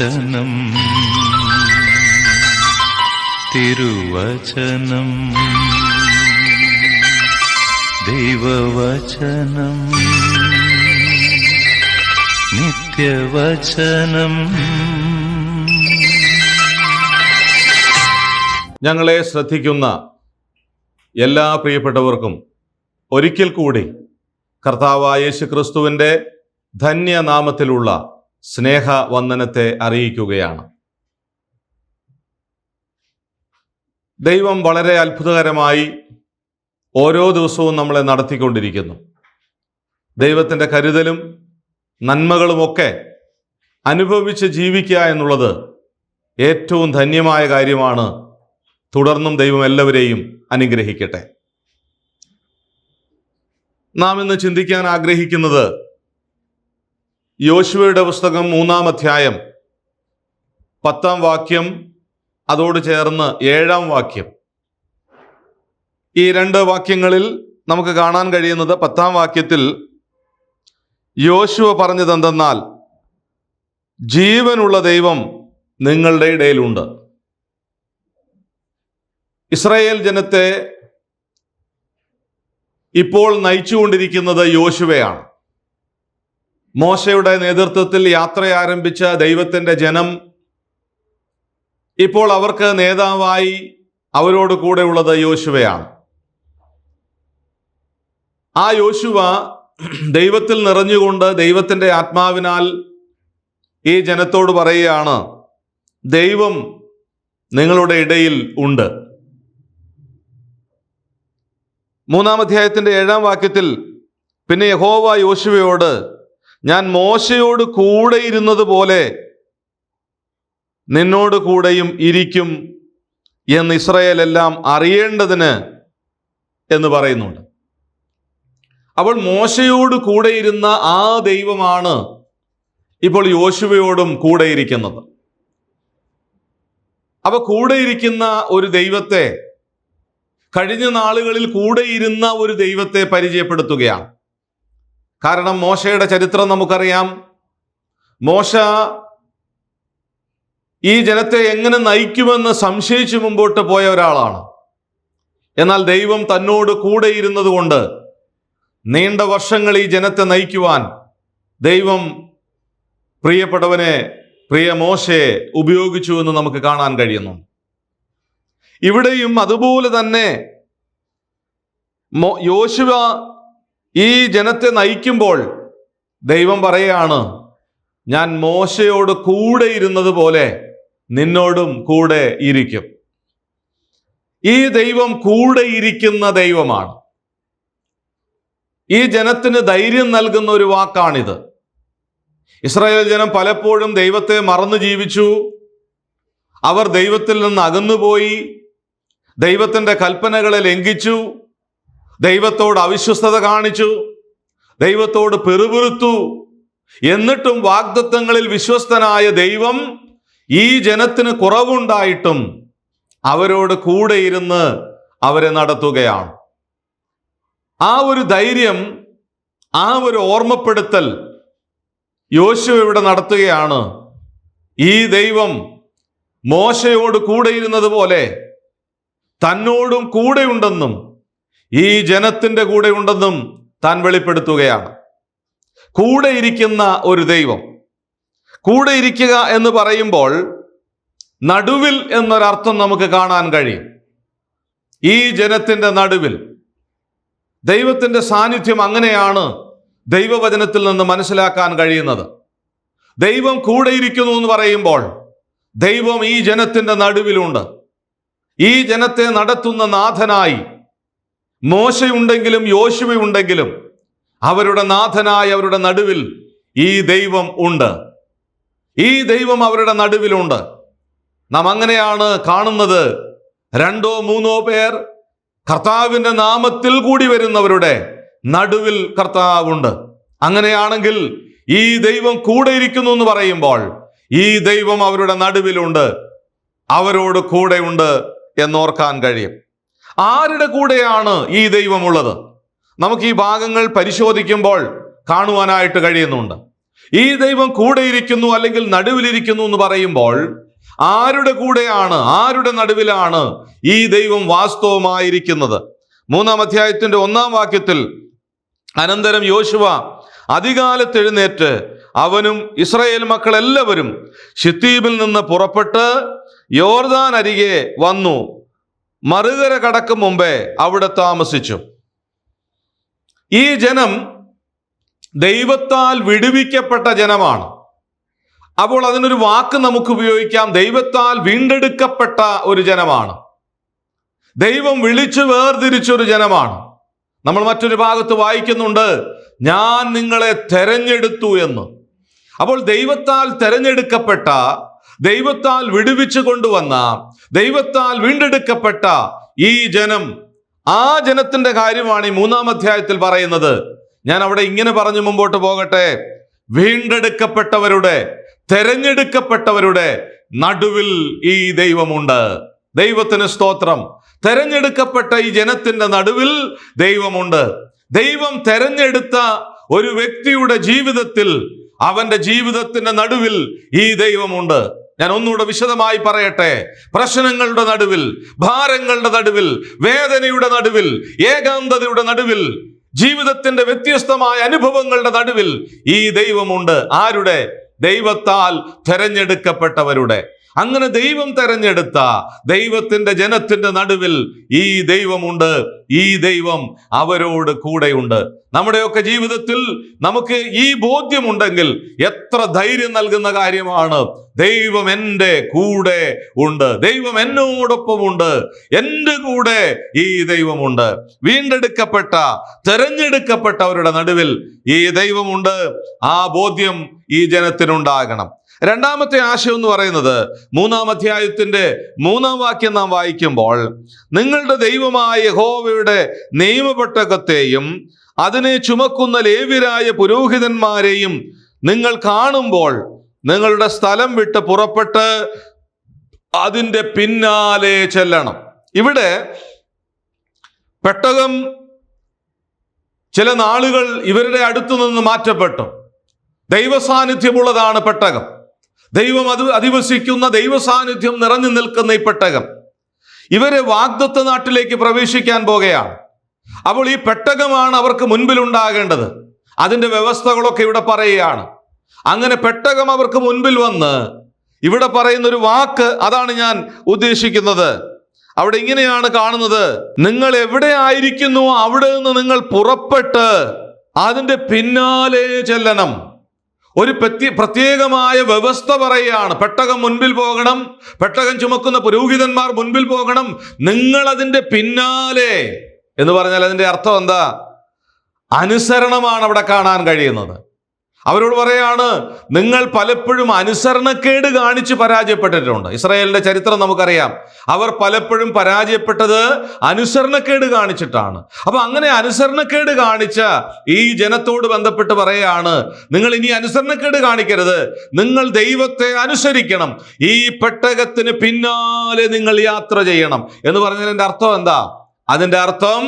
തിരുവചനം തിരുവചനം. ദൈവവചനം. നിത്യവചനം. ഞങ്ങളെ ശ്രദ്ധിക്കുന്ന എല്ലാ പ്രിയപ്പെട്ടവർക്കും ഒരിക്കൽ കൂടി കർത്താവായ യേശു ക്രിസ്തുവിന്റെ ധന്യനാമത്തിലുള്ള സ്നേഹ വന്ദനത്തെ അറിയിക്കുകയാണ്. ദൈവം വളരെ അത്ഭുതകരമായി ഓരോ ദിവസവും നമ്മളെ നടത്തിക്കൊണ്ടിരിക്കുന്നു. ദൈവത്തിന്റെ കരുതലും നന്മകളുമൊക്കെ അനുഭവിച്ച് ജീവിക്കുക എന്നുള്ളത് ഏറ്റവും ധന്യമായ കാര്യമാണ്. തുടർന്നും ദൈവം എല്ലാവരെയും അനുഗ്രഹിക്കട്ടെ. നാം ഇന്ന് ചിന്തിക്കാൻ ആഗ്രഹിക്കുന്നത് യോശുവയുടെ പുസ്തകം മൂന്നാം അധ്യായം പത്താം വാക്യം അതോട് ചേർന്ന് ഏഴാം വാക്യം. ഈ രണ്ട് വാക്യങ്ങളിൽ നമുക്ക് കാണാൻ കഴിയുന്നത് പത്താം വാക്യത്തിൽ യോശുവ പറഞ്ഞത് എന്തെന്നാൽ ജീവനുള്ള ദൈവം നിങ്ങളുടെ ഇടയിലുണ്ട്. ഇസ്രായേൽ ജനത്തെ ഇപ്പോൾ നയിച്ചുകൊണ്ടിരിക്കുന്നത് യോശുവയാണ്. മോശയുടെ നേതൃത്വത്തിൽ യാത്ര ആരംഭിച്ച ദൈവത്തിന്റെ ജനം ഇപ്പോൾ അവർക്ക് നേതാവായി അവരോട് കൂടെ ഉള്ളത് യോശുവയാണ്. ആ യോശുവ ദൈവത്തിൽ നിറഞ്ഞുകൊണ്ട് ദൈവത്തിന്റെ ആത്മാവിനാൽ ഈ ജനത്തോട് പറയുകയാണ് ദൈവം നിങ്ങളുടെ ഇടയിൽ ഉണ്ട്. മൂന്നാം അധ്യായത്തിന്റെ ഏഴാം വാക്യത്തിൽ പിന്നെ യഹോവ യോശുവയോട് ഞാൻ മോശയോട് കൂടെ ഇരുന്നത് പോലെ നിന്നോട് കൂടെയും ഇരിക്കും എന്ന് ഇസ്രയേലെല്ലാം അറിയേണ്ടതിന് എന്ന് പറയുന്നുണ്ട്. അപ്പോൾ മോശയോട് കൂടെ ഇരുന്ന ആ ദൈവമാണ് ഇപ്പോൾ യോശുവയോടും കൂടെ ഇരിക്കുന്നത്. അപ്പൊ കൂടെ ഇരിക്കുന്ന ഒരു ദൈവത്തെ കഴിഞ്ഞ നാളുകളിൽ കൂടെ ഇരുന്ന ഒരു ദൈവത്തെ പരിചയപ്പെടുത്തുകയാണ്. കാരണം മോശയുടെ ചരിത്രം നമുക്കറിയാം. മോശ ഈ ജനത്തെ എങ്ങനെ നയിക്കുമെന്ന് സംശയിച്ചു മുമ്പോട്ട് പോയ ഒരാളാണ്. എന്നാൽ ദൈവം തന്നോട് കൂടെ ഇരുന്നത് കൊണ്ട് നീണ്ട വർഷങ്ങൾ ഈ ജനത്തെ നയിക്കുവാൻ ദൈവം പ്രിയപ്പെട്ടവനെ പ്രിയ മോശയെ ഉപയോഗിച്ചു എന്ന് നമുക്ക് കാണാൻ കഴിയുന്നു. ഇവിടെയും അതുപോലെ തന്നെ യോശുവ ഈ ജനത്തെ നയിക്കുമ്പോൾ ദൈവം പറയുകയാണ് ഞാൻ മോശയോട് കൂടെ ഇരുന്നത് പോലെ നിന്നോടും കൂടെ ഇരിക്കും. ഈ ദൈവം കൂടെ ഇരിക്കുന്ന ദൈവമാണ്. ഈ ജനത്തിന് ധൈര്യം നൽകുന്ന ഒരു വാക്കാണിത്. ഇസ്രായേൽ ജനം പലപ്പോഴും ദൈവത്തെ മറന്നു ജീവിച്ചു. അവർ ദൈവത്തിൽ നിന്ന് അകന്നുപോയി. ദൈവത്തിന്റെ കൽപ്പനകളെ ലംഘിച്ചു. ദൈവത്തോട് അവിശ്വസ്തത കാണിച്ചു. ദൈവത്തോട് പെറുപിറുത്തു. എന്നിട്ടും വാഗ്ദത്തങ്ങളിൽ വിശ്വസ്തനായ ദൈവം ഈ ജനത്തിന് കുറവുണ്ടായിട്ടും അവരോട് കൂടെ ഇരുന്ന് അവരെ നടത്തുകയാണ്. ആ ഒരു ധൈര്യം ആ ഒരു ഓർമ്മപ്പെടുത്തൽ യോശു ഇവിടെ നടത്തുകയാണ്. ഈ ദൈവം മോശയോട് കൂടെ ഇരുന്നത് പോലെ തന്നോടും കൂടെയുണ്ടെന്നും ഈ ജനത്തിന്റെ കൂടെ ഉണ്ടെന്നും താൻ വെളിപ്പെടുത്തുകയാണ്. കൂടെ ഇരിക്കുന്ന ഒരു ദൈവം. കൂടെ ഇരിക്കുക എന്ന് പറയുമ്പോൾ നടുവിൽ എന്നൊരർത്ഥം നമുക്ക് കാണാൻ കഴിയും. ഈ ജനത്തിന്റെ നടുവിൽ. ദൈവത്തിന്റെ സാന്നിധ്യം അങ്ങനെയാണ് ദൈവവചനത്തിൽ നിന്ന് മനസ്സിലാക്കാൻ കഴിയുന്നത്. ദൈവം കൂടെ ഇരിക്കുന്നു എന്ന് പറയുമ്പോൾ ദൈവം ഈ ജനത്തിന്റെ നടുവിലുണ്ട്. ഈ ജനത്തെ നടത്തുന്ന നാഥനായി മോശയുണ്ടെങ്കിലും യോശുവയുണ്ടെങ്കിലും അവരുടെ നാഥനായ അവരുടെ നടുവിൽ ഈ ദൈവം ഉണ്ട്. ഈ ദൈവം അവരുടെ നടുവിലുണ്ട്. നാം അങ്ങനെയാണ് കാണുന്നത്. രണ്ടോ മൂന്നോ പേർ കർത്താവിന്റെ നാമത്തിൽ കൂടി വരുന്നവരുടെ നടുവിൽ കർത്താവുണ്ട്. അങ്ങനെയാണെങ്കിൽ ഈ ദൈവം കൂടെ ഇരിക്കുന്നു എന്ന് പറയുമ്പോൾ ഈ ദൈവം അവരുടെ നടുവിലുണ്ട്. അവരോട് കൂടെയുണ്ട് എന്നോർക്കാൻ കഴിയും. ആരുടെ കൂടെയാണ് ഈ ദൈവമുള്ളത്? നമുക്ക് ഈ ഭാഗങ്ങൾ പരിശോധിക്കുമ്പോൾ കാണുവാനായിട്ട് കഴിയുന്നുണ്ട്. ഈ ദൈവം കൂടെയിരിക്കുന്നു അല്ലെങ്കിൽ നടുവിലിരിക്കുന്നു എന്ന് പറയുമ്പോൾ ആരുടെ കൂടെയാണ് ആരുടെ നടുവിലാണ് ഈ ദൈവം വാസ്തവമായിരിക്കുന്നത്? മൂന്നാം അധ്യായത്തിന്റെ ഒന്നാം വാക്യത്തിൽ അനന്തരം യോശുവ അധികാലത്തെഴുന്നേറ്റ് അവനും ഇസ്രയേൽ മക്കളെല്ലാവരും ഷിത്തീബിൽ നിന്ന് പുറപ്പെട്ട് യോർദാൻ അരികെ വന്നു. മറുകര കടക്കും മുമ്പേ അവിടെ താമസിച്ചു. ഈ ജനം ദൈവത്താൽ വിടുവിക്കപ്പെട്ട ജനമാണ്. അപ്പോൾ അതിനൊരു വാക്ക് നമുക്ക് ഉപയോഗിക്കാം. ദൈവത്താൽ വീണ്ടെടുക്കപ്പെട്ട ഒരു ജനമാണ്. ദൈവം വിളിച്ചു വേർതിരിച്ചൊരു ജനമാണ്. നമ്മൾ മറ്റൊരു ഭാഗത്ത് വായിക്കുന്നുണ്ട് ഞാൻ നിങ്ങളെ തെരഞ്ഞെടുത്തു എന്ന്. അപ്പോൾ ദൈവത്താൽ തെരഞ്ഞെടുക്കപ്പെട്ട ദൈവത്താൽ വിടുവിച്ചു കൊണ്ടുവന്ന ദൈവത്താൽ വീണ്ടെടുക്കപ്പെട്ട ഈ ജനം ആ ജനത്തിന്റെ കാര്യമാണ് ഈ മൂന്നാം അധ്യായത്തിൽ പറയുന്നത്. ഞാൻ അവിടെ ഇങ്ങനെ പറഞ്ഞു മുമ്പോട്ട് പോകട്ടെ. വീണ്ടെടുക്കപ്പെട്ടവരുടെ തെരഞ്ഞെടുക്കപ്പെട്ടവരുടെ നടുവിൽ ഈ ദൈവമുണ്ട്. ദൈവത്തിന് സ്തോത്രം. തെരഞ്ഞെടുക്കപ്പെട്ട ഈ ജനത്തിന്റെ നടുവിൽ ദൈവമുണ്ട്. ദൈവം തെരഞ്ഞെടുത്ത ഒരു വ്യക്തിയുടെ ജീവിതത്തിൽ അവന്റെ ജീവിതത്തിന്റെ നടുവിൽ ഈ ദൈവമുണ്ട്. ഞാൻ ഒന്നുകൂടെ വിശദമായി പറയട്ടെ. പ്രശ്നങ്ങളുടെ നടുവിൽ ഭാരങ്ങളുടെ നടുവിൽ വേദനയുടെ നടുവിൽ ഏകാന്തതയുടെ നടുവിൽ ജീവിതത്തിന്റെ വ്യത്യസ്തമായ അനുഭവങ്ങളുടെ നടുവിൽ ഈ ദൈവമുണ്ട്. ആരുടെ? ദൈവത്താൽ തെരഞ്ഞെടുക്കപ്പെട്ടവരുടെ. അങ്ങനെ ദൈവം തെരഞ്ഞെടുത്ത ദൈവത്തിന്റെ ജനത്തിന്റെ നടുവിൽ ഈ ദൈവമുണ്ട്. ഈ ദൈവം അവരോട് കൂടെയുണ്ട്. നമ്മുടെയൊക്കെ ജീവിതത്തിൽ നമുക്ക് ഈ ബോധ്യമുണ്ടെങ്കിൽ എത്ര ധൈര്യം നൽകുന്ന കാര്യമാണ്. ദൈവം എന്റെ കൂടെ ഉണ്ട്. ദൈവം എന്നോടൊപ്പമുണ്ട്. എന്റെ കൂടെ ഈ ദൈവമുണ്ട്. വീണ്ടെടുക്കപ്പെട്ട തെരഞ്ഞെടുക്കപ്പെട്ടവരുടെ നടുവിൽ ഈ ദൈവമുണ്ട്. ആ ബോധ്യം ഈ ജനത്തിനുണ്ടാകണം. രണ്ടാമത്തെ ആശയം എന്ന് പറയുന്നത് മൂന്നാം അധ്യായത്തിന്റെ മൂന്നാം വാക്യം നാം വായിക്കുമ്പോൾ നിങ്ങളുടെ ദൈവമായ യഹോവയുടെ നിയമപെട്ടകത്തെയും അതിനെ ചുമക്കുന്ന ലേവ്യരായ പുരോഹിതന്മാരെയും നിങ്ങൾ കാണുമ്പോൾ നിങ്ങളുടെ സ്ഥലം വിട്ട് പുറപ്പെട്ട് അതിന്റെ പിന്നാലെ ചെല്ലണം. ഇവിടെ പെട്ടകം ചില നാളുകൾ ഇവരുടെ അടുത്തു നിന്ന് മാറ്റപ്പെട്ടു. ദൈവസാന്നിധ്യമുള്ളതാണ് പെട്ടകം. ദൈവം അത് അധിവസിക്കുന്ന ദൈവ സാന്നിധ്യം നിറഞ്ഞു നിൽക്കുന്ന ഈ പെട്ടകം. ഇവരെ വാഗ്ദത്ത നാട്ടിലേക്ക് പ്രവേശിക്കാൻ പോകുകയാണ് അപ്പോൾ ഈ പെട്ടകമാണ് അവർക്ക് മുൻപിൽ ഉണ്ടാകേണ്ടത് അതിന്റെ വ്യവസ്ഥകളൊക്കെ ഇവിടെ പറയുകയാണ്. അങ്ങനെ പെട്ടകം അവർക്ക് മുൻപിൽ വന്ന് ഇവിടെ പറയുന്ന ഒരു വാക്ക് അതാണ് ഞാൻ ഉദ്ദേശിക്കുന്നത്. അവിടെ ഇങ്ങനെയാണ് കാണുന്നത്. നിങ്ങൾ എവിടെ ആയിരിക്കുന്നു? അവിടെ നിന്ന് നിങ്ങൾ പുറപ്പെട്ട് അതിന്റെ പിന്നാലെ ചെല്ലണം. ഒരു പ്രത്യ പ്രത്യേകമായ വ്യവസ്ഥ പറയുകയാണ്. പെട്ടകം മുൻപിൽ പോകണം പെട്ടകം ചുമക്കുന്ന പുരോഹിതന്മാർ മുൻപിൽ പോകണം നിങ്ങൾ അതിന്റെ പിന്നാലെ എന്ന് പറഞ്ഞാൽ അതിന്റെ അർത്ഥം എന്താ? അനുസരണമാണ് അവിടെ കാണാൻ കഴിയുന്നത്. അവരോട് പറയാണ് നിങ്ങൾ പലപ്പോഴും അനുസരണക്കേട് കാണിച്ച് പരാജയപ്പെട്ടിട്ടുണ്ട്. ഇസ്രായേലിന്റെ ചരിത്രം നമുക്കറിയാം. അവർ പലപ്പോഴും പരാജയപ്പെട്ടത് അനുസരണക്കേട് കാണിച്ചിട്ടാണ്. അപ്പൊ അങ്ങനെ അനുസരണക്കേട് കാണിച്ച ഈ ജനത്തോട് ബന്ധപ്പെട്ട് പറയാണ് നിങ്ങൾ ഇനി അനുസരണക്കേട് കാണിക്കരുത്. നിങ്ങൾ ദൈവത്തെ അനുസരിക്കണം. ഈ പെട്ടകത്തിന് പിന്നാലെ നിങ്ങൾ യാത്ര ചെയ്യണം. എന്ന് പറഞ്ഞതിന്റെ അർത്ഥം എന്താ? അതിന്റെ അർത്ഥം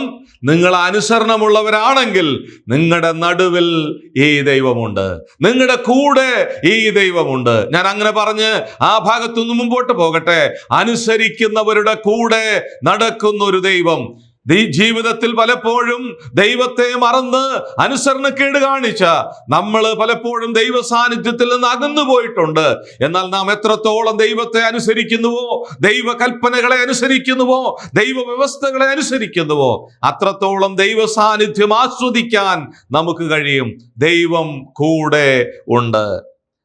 നിങ്ങൾ അനുസരണമുള്ളവരാണെങ്കിൽ നിങ്ങളുടെ നടുവിൽ ഈ ദൈവമുണ്ട്. നിങ്ങളുടെ കൂടെ ഈ ദൈവമുണ്ട്. ഞാൻ അങ്ങനെ പറഞ്ഞ് ആ ഭാഗത്തുനിന്ന് മുമ്പോട്ട് പോകട്ടെ. അനുസരിക്കുന്നവരുടെ കൂടെ നടക്കുന്ന ഒരു ദൈവം ജീവിതത്തിൽ പലപ്പോഴും ദൈവത്തെ മറന്ന് അനുസരണക്കേട് കാണിച്ച നമ്മൾ പലപ്പോഴും ദൈവ സാന്നിധ്യത്തിൽ നിന്ന് അകന്നു പോയിട്ടുണ്ട്. എന്നാൽ നാം എത്രത്തോളം ദൈവത്തെ അനുസരിക്കുന്നുവോ ദൈവ കൽപ്പനകളെ അനുസരിക്കുന്നുവോ ദൈവ വ്യവസ്ഥകളെ അനുസരിക്കുന്നുവോ അത്രത്തോളം ദൈവ സാന്നിധ്യം ആസ്വദിക്കാൻ നമുക്ക് കഴിയും. ദൈവം കൂടെ ഉണ്ട്.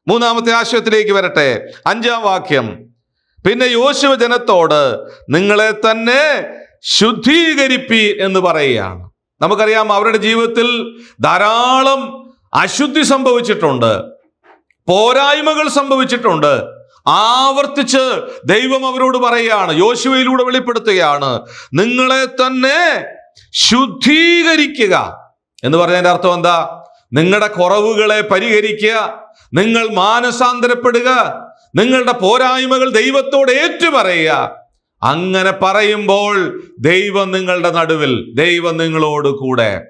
മൂന്നാമത്തെ ആശയത്തിലേക്ക് വരട്ടെ. അഞ്ചാം വാക്യം. പിന്നെ യോശുവ ജനത്തോട് നിങ്ങളെ തന്നെ ശുദ്ധീകരിപ്പി എന്ന് പറയുകയാണ്. നമുക്കറിയാം അവരുടെ ജീവിതത്തിൽ ധാരാളം അശുദ്ധി സംഭവിച്ചിട്ടുണ്ട്. പോരായ്മകൾ സംഭവിച്ചിട്ടുണ്ട്. ആവർത്തിച്ച് ദൈവം അവരോട് പറയുകയാണ് യോശുവയിലൂടെ വെളിപ്പെടുത്തുകയാണ് നിങ്ങളെ തന്നെ ശുദ്ധീകരിക്കുക. എന്ന് പറഞ്ഞതിന്റെ അർത്ഥം എന്താ? നിങ്ങളുടെ കുറവുകളെ പരിഹരിക്കുക നിങ്ങൾ മാനസാന്തരപ്പെടുക നിങ്ങളുടെ പോരായ്മകൾ ദൈവത്തോട് ഏറ്റുപറയുക. അങ്ങനെ പറയുമ്പോൾ ദൈവം നിങ്ങളുടെ നടുവിൽ ദൈവം നിങ്ങളോട് കൂടെ.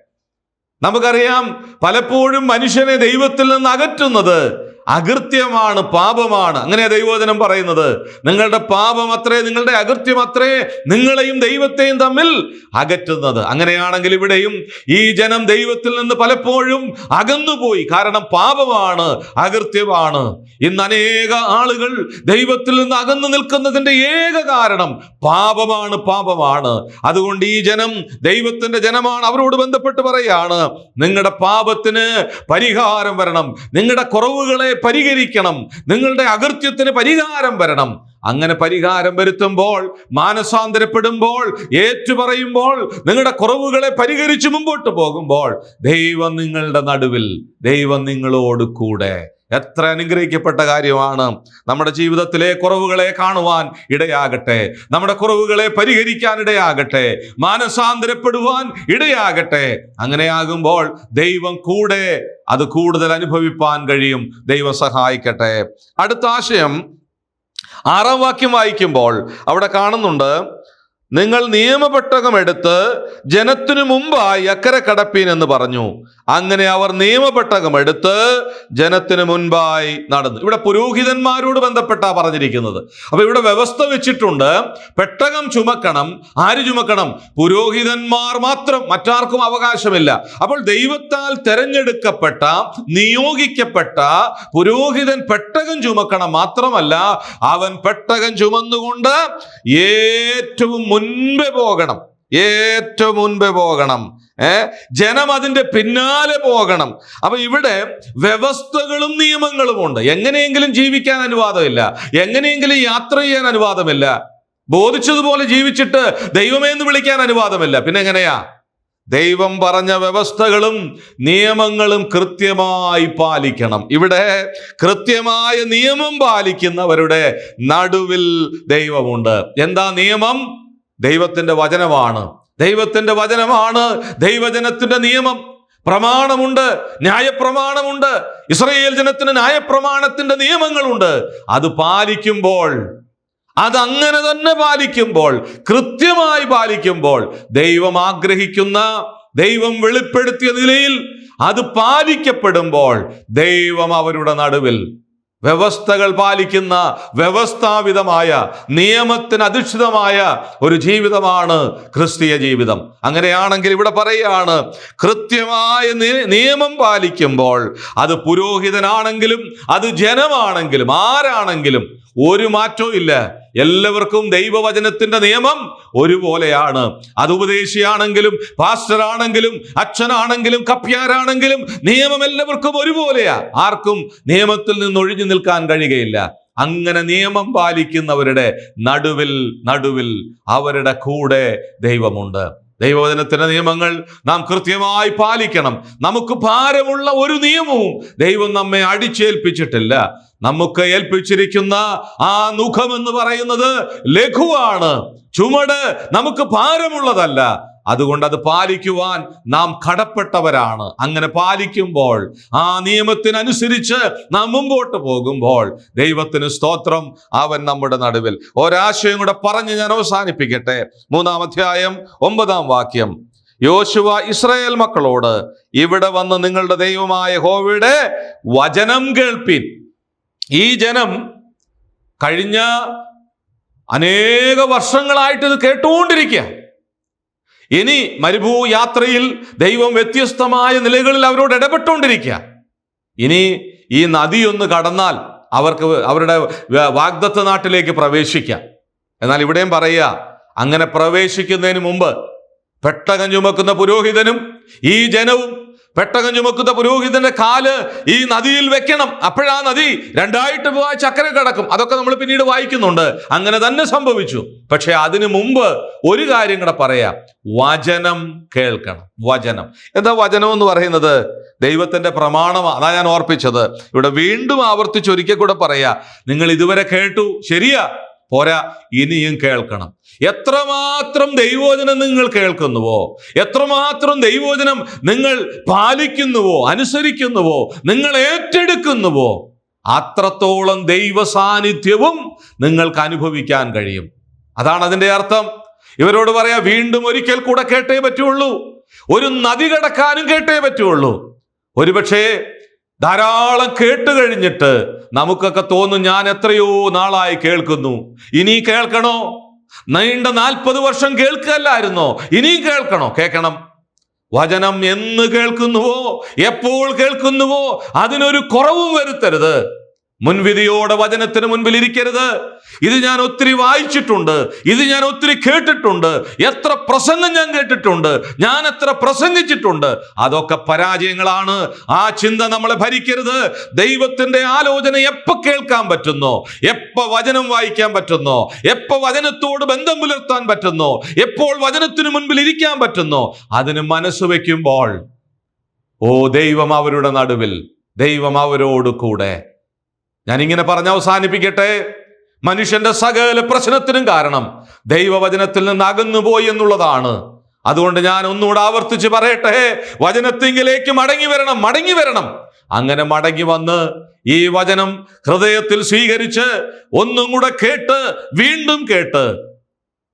നമുക്കറിയാം പലപ്പോഴും മനുഷ്യനെ ദൈവത്തിൽ നിന്ന് അകറ്റുന്നത് അകൃത്യമാണ് പാപമാണ്. അങ്ങനെ ദൈവോചനം പറയുന്നത്. നിങ്ങളുടെ പാപം അത്രേ നിങ്ങളുടെ അകൃത്യം അത്രേ നിങ്ങളെയും ദൈവത്തെയും തമ്മിൽ അകറ്റുന്നത്. അങ്ങനെയാണെങ്കിൽ ഇവിടെയും ഈ ജനം ദൈവത്തിൽ നിന്ന് പലപ്പോഴും അകന്നുപോയി. കാരണം പാപമാണ് അകൃത്യമാണ്. ഇന്ന് അനേക ആളുകൾ ദൈവത്തിൽ നിന്ന് അകന്നു നിൽക്കുന്നതിന്റെ ഏക കാരണം പാപമാണ് പാപമാണ്. അതുകൊണ്ട് ഈ ജനം ദൈവത്തിന്റെ ജനമാണ്. അവരോട് ബന്ധപ്പെട്ട് പറയാണ് നിങ്ങളുടെ പാപത്തിന് പരിഹാരം വരണം. നിങ്ങളുടെ കുറവുകളെ പരിഹരിക്കണം. നിങ്ങളുടെ അകൃത്യത്തിന് പരിഹാരം വരണം. അങ്ങനെ പരിഹാരം വരുത്തുമ്പോൾ മാനസാന്തരപ്പെടുമ്പോൾ ഏറ്റുപറയുമ്പോൾ നിങ്ങളുടെ കുറവുകളെ പരിഹരിച്ച് മുമ്പോട്ട് പോകുമ്പോൾ ദൈവം നിങ്ങളുടെ നടുവിൽ ദൈവം നിങ്ങളോട് കൂടെ. എത്ര അനുഗ്രഹിക്കപ്പെട്ട കാര്യമാണ്. നമ്മുടെ ജീവിതത്തിലെ കുറവുകളെ കാണുവാൻ ഇടയാകട്ടെ. നമ്മുടെ കുറവുകളെ പരിഹരിക്കാൻ ഇടയാകട്ടെ. മാനസാന്തരപ്പെടുവാൻ ഇടയാകട്ടെ. അങ്ങനെയാകുമ്പോൾ ദൈവം കൂടെ അത് കൂടുതൽ അനുഭവിപ്പാൻ കഴിയും. ദൈവം സഹായിക്കട്ടെ. അടുത്ത ആശയം ആറാം വാക്യം വായിക്കുമ്പോൾ അവിടെ കാണുന്നുണ്ട് നിങ്ങൾ നിയമപെട്ടകം എടുത്ത് ജനത്തിനു മുമ്പായി അക്കരെ കടപ്പീൻ എന്ന് പറഞ്ഞു. അങ്ങനെ അവർ നിയമപെട്ടകം എടുത്ത് ജനത്തിന് മുൻപായി നടന്നു. ഇവിടെ പുരോഹിതന്മാരോട് ബന്ധപ്പെട്ടാ പറഞ്ഞിരിക്കുന്നത്. അപ്പൊ ഇവിടെ വ്യവസ്ഥ വെച്ചിട്ടുണ്ട് പെട്ടകം ചുമക്കണം ആര് ചുമക്കണം? പുരോഹിതന്മാർ മാത്രം മറ്റാർക്കും അവകാശമില്ല. അപ്പോൾ ദൈവത്താൽ തെരഞ്ഞെടുക്കപ്പെട്ട നിയോഗിക്കപ്പെട്ട പുരോഹിതൻ പെട്ടകം ചുമക്കണം മാത്രമല്ല അവൻ പെട്ടകം ചുമന്നുകൊണ്ട് ഏറ്റവും മുൻപേ പോകണം. ഏറ്റവും മുൻപേ പോകണം. ജനം അതിന്റെ പിന്നാലെ പോകണം. അപ്പൊ ഇവിടെ വ്യവസ്ഥകളും നിയമങ്ങളും ഉണ്ട്. എങ്ങനെയെങ്കിലും ജീവിക്കാൻ അനുവാദമില്ല. എങ്ങനെയെങ്കിലും യാത്ര ചെയ്യാൻ അനുവാദമില്ല. ബോധിച്ചതുപോലെ ജീവിച്ചിട്ട് ദൈവമേ എന്ന് വിളിക്കാൻ അനുവാദമില്ല. പിന്നെ എങ്ങനെയാ? ദൈവം പറഞ്ഞ വ്യവസ്ഥകളും നിയമങ്ങളും കൃത്യമായി പാലിക്കണം. ഇവിടെ കൃത്യമായ നിയമം പാലിക്കുന്നവരുടെ നടുവിൽ ദൈവമുണ്ട്. എന്താ നിയമം? ദൈവത്തിന്റെ വചനമാണ്. ദൈവത്തിന്റെ വചനമാണ് ദൈവജനത്തിന്റെ നിയമം. പ്രമാണമുണ്ട് ന്യായപ്രമാണമുണ്ട്. ഇസ്രയേൽ ജനത്തിന് ന്യായപ്രമാണത്തിന്റെ നിയമങ്ങളുണ്ട്. അത് പാലിക്കുമ്പോൾ അത് അങ്ങനെ തന്നെ പാലിക്കുമ്പോൾ കൃത്യമായി പാലിക്കുമ്പോൾ ദൈവം ആഗ്രഹിക്കുന്ന ദൈവം വെളിപ്പെടുത്തിയ നിലയിൽ അത് പാലിക്കപ്പെടുമ്പോൾ ദൈവം അവരുടെ നടുവിൽ വ്യവസ്ഥകൾ പാലിക്കുന്ന വ്യവസ്ഥാപിതമായ നിയമത്തിന് അധിഷ്ഠിതമായ ഒരു ജീവിതമാണ് ക്രിസ്തീയ ജീവിതം. അങ്ങനെയാണെങ്കിൽ ഇവിടെ പറയുകയാണ് കൃത്യമായ നിയമം പാലിക്കുമ്പോൾ അത് പുരോഹിതനാണെങ്കിലും അത് ജനമാണെങ്കിലും ആരാണെങ്കിലും ഒരു മാറ്റവും ഇല്ല. എല്ലാവർക്കും ദൈവവചനത്തിന്റെ നിയമം ഒരുപോലെയാണ്. അത് ഉപദേശിയാണെങ്കിലും പാസ്റ്ററാണെങ്കിലും അച്ഛനാണെങ്കിലും കപ്യാരാണെങ്കിലും നിയമം എല്ലാവർക്കും ഒരുപോലെയാ. ആർക്കും നിയമത്തിൽ നിന്ന് ഒഴിഞ്ഞു നിൽക്കാൻ കഴിയുകയില്ല. അങ്ങനെ നിയമം പാലിക്കുന്നവരുടെ നടുവിൽ നടുവിൽ അവരുടെ കൂടെ ദൈവമുണ്ട്. ദൈവവചനത്തിന്റെ നിയമങ്ങൾ നാം കൃത്യമായി പാലിക്കണം. നമുക്ക് ഭാരമുള്ള ഒരു നിയമവും ദൈവം നമ്മെ അടിച്ചേൽപ്പിച്ചിട്ടില്ല. നമുക്ക് ഏൽപ്പിച്ചിരിക്കുന്ന ആ മുഖം എന്ന് പറയുന്നത് ലഘുവാണ്. ചുമട് നമുക്ക് ഭാരമുള്ളതല്ല. അതുകൊണ്ട് അത് പാലിക്കുവാൻ നാം കടപ്പെട്ടവരാണ്. അങ്ങനെ പാലിക്കുമ്പോൾ ആ നിയമത്തിനനുസരിച്ച് നാം മുമ്പോട്ട് പോകുമ്പോൾ ദൈവത്തിന് സ്തോത്രം അവൻ നമ്മുടെ നടുവിൽ. ഒരാശയം കൂടെ പറഞ്ഞ് ഞാൻ അവസാനിപ്പിക്കട്ടെ. മൂന്നാം അധ്യായം ഒമ്പതാം വാക്യം. യോശുവ ഇസ്രായേൽ മക്കളോട് ഇവിടെ വന്ന് നിങ്ങളുടെ ദൈവമായ ഹോവയുടെ വചനം കേൾപ്പിൻ. ഈ ജനം കഴിഞ്ഞ അനേക വർഷങ്ങളായിട്ട് ഇത് കേട്ടുകൊണ്ടിരിക്കുക ഇനി മരുഭൂ യാത്രയിൽ ദൈവം വ്യത്യസ്തമായ നിലകളിൽ അവരോട് ഇടപെട്ടുകൊണ്ടിരിക്കുക. ഇനി ഈ നദിയൊന്ന് കടന്നാൽ അവർക്ക് അവരുടെ വാഗ്ദത്ത നാട്ടിലേക്ക് പ്രവേശിക്കാം. എന്നാൽ ഇവിടെയും പറയുക അങ്ങനെ പ്രവേശിക്കുന്നതിന് മുമ്പ് പെട്ടകം ചുമക്കുന്ന പുരോഹിതനും ഈ ജനവും പെട്ടകം ചുമക്കുന്ന പുരോഹിതന്റെ കാൽ ഈ നദിയിൽ വെക്കണം. അപ്പോഴാ നദി രണ്ടായിട്ട് പോയി ചക്കര കിടക്കും. അതൊക്കെ നമ്മൾ പിന്നീട് വായിക്കുന്നുണ്ട്. അങ്ങനെ തന്നെ സംഭവിച്ചു. പക്ഷെ അതിനു മുമ്പ് ഒരു കാര്യം കൂടെ പറയാം. വചനം കേൾക്കണം. വചനം. എന്താ വചനം എന്ന് പറയുന്നത്? ദൈവത്തിന്റെ പ്രമാണമാണ്. അതാ ഞാൻ ഓർപ്പിച്ചത്. ഇവിടെ വീണ്ടും ആവർത്തിച്ച് ഒരിക്കൽ കൂടെ പറയാ. നിങ്ങൾ ഇതുവരെ കേട്ടു. ശരിയാ. പോരാ ഇനിയും കേൾക്കണം. എത്രമാത്രം ദൈവോചനം നിങ്ങൾ കേൾക്കുന്നുവോ എത്രമാത്രം ദൈവോചനം നിങ്ങൾ പാലിക്കുന്നുവോ അനുസരിക്കുന്നുവോ നിങ്ങൾ ഏറ്റെടുക്കുന്നുവോ അത്രത്തോളം ദൈവ സാന്നിധ്യവും നിങ്ങൾക്ക് അനുഭവിക്കാൻ കഴിയും. അതാണ് അതിന്റെ അർത്ഥം. ഇവരോട് പറയാ വീണ്ടും ഒരിക്കൽ കൂടെ കേട്ടേ പറ്റുള്ളൂ. ഒരു നദി കടക്കാനും കേട്ടേ പറ്റുള്ളൂ. ഒരുപക്ഷേ ധാരാളം കേട്ട് കഴിഞ്ഞിട്ട് നമുക്കൊക്കെ തോന്നും ഞാൻ എത്രയോ നാളായി കേൾക്കുന്നു. ഇനി കേൾക്കണോ? നീണ്ട നാൽപ്പത് വർഷം കേൾക്കല്ലായിരുന്നോ? ഇനിയും കേൾക്കണോ? കേൾക്കണം. വചനം എന്ന് കേൾക്കുന്നുവോ? എപ്പോൾ കേൾക്കുന്നുവോ? അതിനൊരു കുറവും വരുത്തരുത്. മുൻവിധിയോടെ വചനത്തിന് മുൻപിൽ ഇരിക്കരുത് ഇത് ഞാൻ ഒത്തിരി വായിച്ചിട്ടുണ്ട്. ഇത് ഞാൻ ഒത്തിരി കേട്ടിട്ടുണ്ട്. എത്ര പ്രസംഗം ഞാൻ കേട്ടിട്ടുണ്ട്. ഞാൻ എത്ര പ്രസംഗിച്ചിട്ടുണ്ട്. അതൊക്കെ പരാജയങ്ങളാണ്. ആ ചിന്ത നമ്മളെ ഭരിക്കരുത്. ദൈവത്തിന്റെ ആലോചന എപ്പോൾ കേൾക്കാൻ പറ്റുന്നോ? എപ്പോൾ വചനം വായിക്കാൻ പറ്റുന്നോ? എപ്പോൾ വചനത്തോട് ബന്ധം പുലർത്താൻ പറ്റുന്നോ? എപ്പോൾ വചനത്തിന് മുൻപിൽ ഇരിക്കാൻ പറ്റുന്നോ? അതിന് മനസ്സ് വയ്ക്കുമ്പോൾ ഓ ദൈവം അവരുടെ നടുവിൽ ദൈവം അവരോട് കൂടെ ഞാൻ ഇങ്ങനെ പറഞ്ഞ് അവസാനിപ്പിക്കട്ടെ. മനുഷ്യന്റെ സകല പ്രശ്നത്തിനും കാരണം ദൈവവചനത്തിൽ നിന്ന് അകന്നുപോയി എന്നുള്ളതാണ്. അതുകൊണ്ട് ഞാൻ ഒന്നുകൂടെ ആവർത്തിച്ച് പറയട്ടെ. വചനത്തിങ്കിലേക്ക് മടങ്ങി വരണം മടങ്ങി വരണം. അങ്ങനെ മടങ്ങി വന്ന് ഈ വചനം ഹൃദയത്തിൽ സ്വീകരിച്ച് ഒന്നും കൂടെ കേട്ട് വീണ്ടും കേട്ട്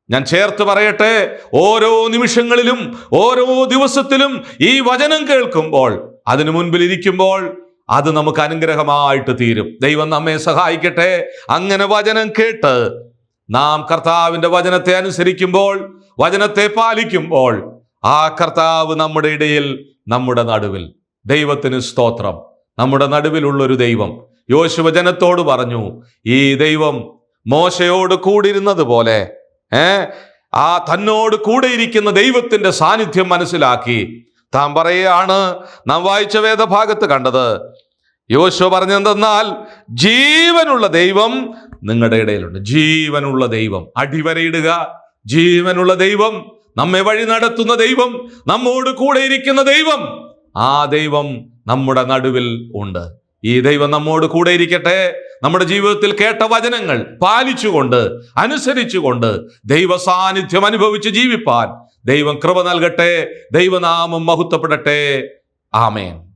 ഞാൻ ചേർത്ത് പറയട്ടെ. ഓരോ നിമിഷങ്ങളിലും ഓരോ ദിവസത്തിലും ഈ വചനം കേൾക്കുമ്പോൾ അതിനു മുൻപിൽ ഇരിക്കുമ്പോൾ അത് നമുക്ക് അനുഗ്രഹമായിട്ട് തീരും. ദൈവം നമ്മെ സഹായിക്കട്ടെ. അങ്ങനെ വചനം കേട്ട് നാം കർത്താവിന്റെ വചനത്തെ അനുസരിക്കുമ്പോൾ വചനത്തെ പാലിക്കുമ്പോൾ ആ കർത്താവ് നമ്മുടെ ഇടയിൽ നമ്മുടെ നടുവിൽ. ദൈവത്തിന് സ്തോത്രം. നമ്മുടെ നടുവിലുള്ളൊരു ദൈവം. യോശുവ ജനത്തോട് പറഞ്ഞു ഈ ദൈവം മോശയോട് കൂടിയിരുന്നത് പോലെ ഏ ആ തന്നോട് കൂടെയിരിക്കുന്ന ദൈവത്തിന്റെ സാന്നിധ്യം മനസ്സിലാക്കി. താൻ പറയുകയാണ് നാം വായിച്ച വേദഭാഗത്ത് കണ്ടത്. യോശുവ പറഞ്ഞെന്തെന്നാൽ ജീവനുള്ള ദൈവം നിങ്ങളുടെ ഇടയിലുണ്ട്. ജീവനുള്ള ദൈവം. അടിവരയിടുക. ജീവനുള്ള ദൈവം. നമ്മെ വഴി നടത്തുന്ന ദൈവം. നമ്മോട് കൂടെ ഇരിക്കുന്ന ദൈവം. ആ ദൈവം നമ്മുടെ നടുവിൽ ഉണ്ട്. ഈ ദൈവം നമ്മോട് കൂടെ ഇരിക്കട്ടെ. നമ്മുടെ ജീവിതത്തിൽ കേട്ട വചനങ്ങൾ പാലിച്ചുകൊണ്ട് അനുസരിച്ചുകൊണ്ട് ദൈവ സാന്നിധ്യം അനുഭവിച്ച് ജീവിപ്പാൻ ദൈവം കൃപ നൽകട്ടെ ദൈവനാമം മഹത്വപ്പെടട്ടെ. ആമേൻ.